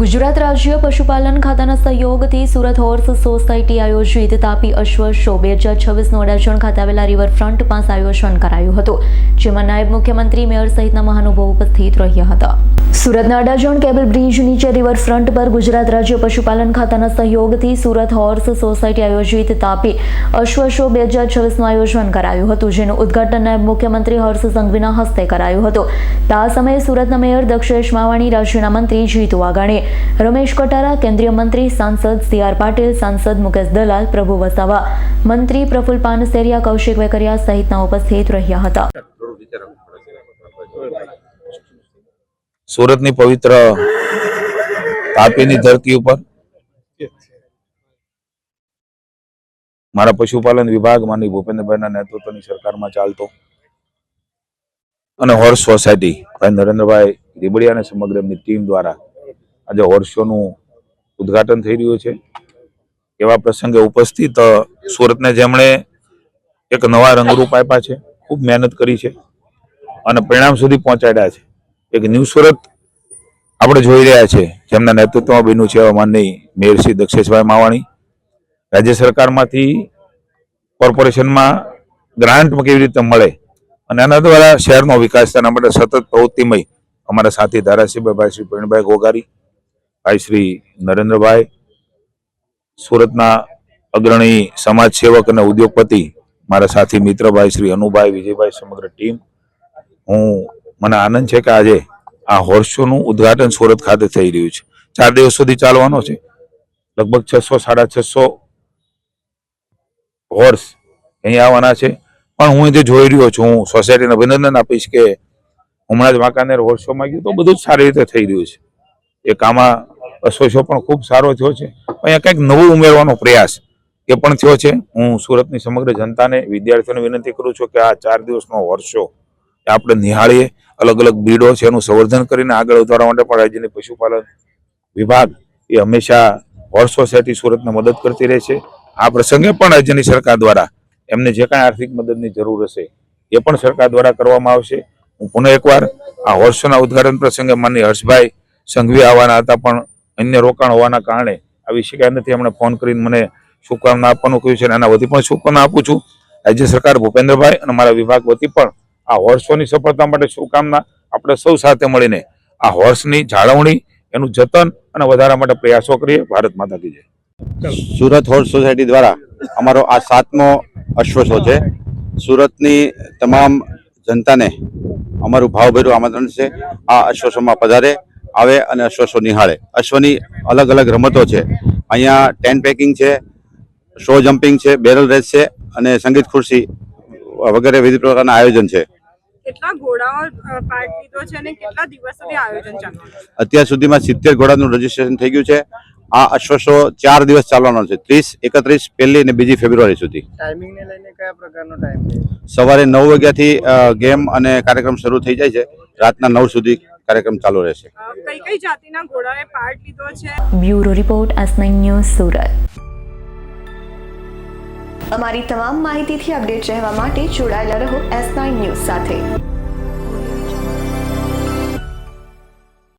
ગુજરાત રાજ્ય પશુપાલન ખાતાના સહયોગથી સુરત હોર્સ સોસાયટી આયોજિત તાપી અશ્વ શો. બે હજાર છવ્વીસનું અડાજણ ખાતે આવેલા રિવરફ્રન્ટ પાસે આયોજન કરાયું હતું, જેમાં નાયબ મુખ્યમંત્રી, મેયર સહિતના મહાનુભાવો ઉપસ્થિત રહ્યા હતા. સુરતના અડાજણ કેબલ બ્રિજ નીચે રિવરફ્રન્ટ પર ગુજરાત રાજ્ય પશુપાલન ખાતાના સહયોગથી સુરત હોર્સ સોસાયટી આયોજિત તાપી અશ્વ શો બે હજાર છવ્વીસનું આયોજન કરાયું હતું, જેનું ઉદ્ઘાટન નાયબ મુખ્યમંત્રી હર્ષ સંઘવીના હસ્તે કરાયું હતું. આ સમયે સુરતના મેયર દક્ષેશ માવાણી, રાજ્યના મંત્રી જીતુ વાઘાણી રમેશ કટારા, કેન્દ્રીય મંત્રી, સાંસદ સી આર પાટીલ, સાંસદ મુકેશ દલાલ, પ્રભુ વસાવા, મંત્રી પ્રફુલ પાનસેરિયા, કૌશિક વેકરિયા સહિતના ઉપસ્થિત રહ્યા હતા. સુરતની પવિત્ર તાપીની ધરતી ઉપર મારા પશુપાલન વિભાગ માની ભૂપેન્દ્રભાઈના નેતૃત્વની સરકારમાં ચાલતો અને હોર્સ સોસાયટી ભાઈ નરેન્દ્રભાઈ રીબડિયા અને સમગ્ર એમની ટીમ દ્વારા આજે હોર્સ શોનું ઉદ્ઘાટન થઈ રહ્યું છે. એવા પ્રસંગે ઉપસ્થિત સુરતને જેમણે એક નવા રંગરૂપ આપ્યા છે, ખૂબ મહેનત કરી છે અને પરિણામ સુધી પહોંચાડ્યા છે. એક ન્યૂ સુરત આપણે જોઈ રહ્યા છે. જેમના નેતૃત્વમાં બન્યું છે માનની મેયરશ્રી દક્ષેશભાઈ માવાણી. રાજ્ય સરકારમાંથી કોર્પોરેશનમાં ગ્રાન્ટ કેવી રીતે મળે અને આના દ્વારા શહેરનો વિકાસ તેના માટે સતત પ્રવૃત્તિમય. અમારા સાથી ધારાસભ્ય ભાઈ શ્રી પ્રવીણભાઈ ગોગારી ભાઈ શ્રી નરેન્દ્રભાઈ, સુરતના અગ્રણી સમાજ સેવક અને ઉદ્યોગપતિ, મારા સાથી મિત્રભાઈ શ્રી અનુભાઈ, વિજયભાઈ સમગ્ર ટીમ, હું, મને આનંદ છે કે આજે આ હોર્સ શોનું ઉદ્ઘાટન સુરત ખાતે થઈ રહ્યું છે. ચાર દિવસ સુધી ચાલવાનો છે. લગભગ છસો, સાડા છસો હોર્સ અહીં આવવાના છે. પણ હું જે જોઈ રહ્યો છું, હું સોસાયટીને અભિનંદન આપીશ કે હમણાં જ વાંકાનેર હોર્સ શોમાં ગયું તો બધું જ સારી રીતે થઈ રહ્યું છે. એક આમાં અશ્વ પણ ખૂબ સારો થયો છે. અહીંયા કંઈક નવું ઉમેરવાનો પ્રયાસ એ પણ થયો છે. હું સુરતની સમગ્ર જનતાને, વિદ્યાર્થીઓને વિનંતી કરું છું કે આ ચાર દિવસનો વર્ષો આપણે નિહાળીએ. અલગ અલગ બ્રીડો છે, એનું સંવર્ધન કરીને આગળ વધારવા માટે પણ રાજ્યની પશુપાલન વિભાગ એ હંમેશા હોર્સ સોસાયટી સુરતને મદદ કરતી રહે છે. આ પ્રસંગે પણ રાજ્યની સરકાર દ્વારા એમને જે કાંઈ આર્થિક મદદની જરૂર હશે એ પણ સરકાર દ્વારા કરવામાં આવશે. હું પુનઃ એકવાર આ હોર્સોના ઉદઘાટન પ્રસંગે માનની હર્ષભાઈ સંઘવી આવવાના હતા પણ અન્ય રોકાણ હોવાના કારણે આવી શકાય નથી. એમણે ફોન કરીને મને શુભકામના આપવાનું કહ્યું છે અને એના વતી પણ શુભકામના આપું છું. રાજ્ય સરકાર ભૂપેન્દ્રભાઈ અને મારા વિભાગ વતી પણ આ હોર્સોની સફળતા માટે શુભકામના આપણે સૌ સાથે મળીને આ હોર્સની જાળવણી, એનું જતન અને વધારા માટે પ્રયાસો કરીએ. ભારત માતા કી સુરત હોર્સ સોસાયટી દ્વારા અમારો આ સાતમો અશ્વ શો છે. સુરતની તમામ જનતાને અમારું ભાવભર્યું આમંત્રણ છે. આ અશ્વ શોમાં પધારે આવે અને અશ્વશો નિહાળે. અશ્વની અલગ અલગ રમતો છે. અહીંયા ટેન્ટ પેકિંગ છે શો જમ્પિંગ છે બેરલ રેસ છે અને સંગીત ખુરશી વગેરે વિવિધ પ્રકારના આયોજન છે. કેટલા ઘોડાઓ અ, પાર્ટ લીધો છે અને કેટલા દિવસ સુધી આયોજન ચાલવાનું અત્યાર સુધીમાં સિત્તેર ઘોડાનું રજીસ્ટ્રેશન થઈ ગયું છે. આ અશ્વશો ચાર દિવસ ચાલવાનો છે. ત્રીસ એકત્રીસ પહેલી અને બીજી ફેબ્રુઆરી સુધી. ટાઈમિંગ લઈને કયા પ્રકારનો ટાઈમ સવારે નવ વાગ્યાથી ગેમ અને કાર્યક્રમ શરૂ થઈ જાય છે. રાતના નવ સુધી કાર્યક્રમ ચાલુ રહેશે. કઈ કઈ જાતિના ઘોડાએ પાર્ટ લીધો છે? Bureau report S news Surat. અમારી તમામ માહિતીથી અપડેટ રહેવા માટે જોડાયેલા રહો એસ ન્યૂઝ સાથે.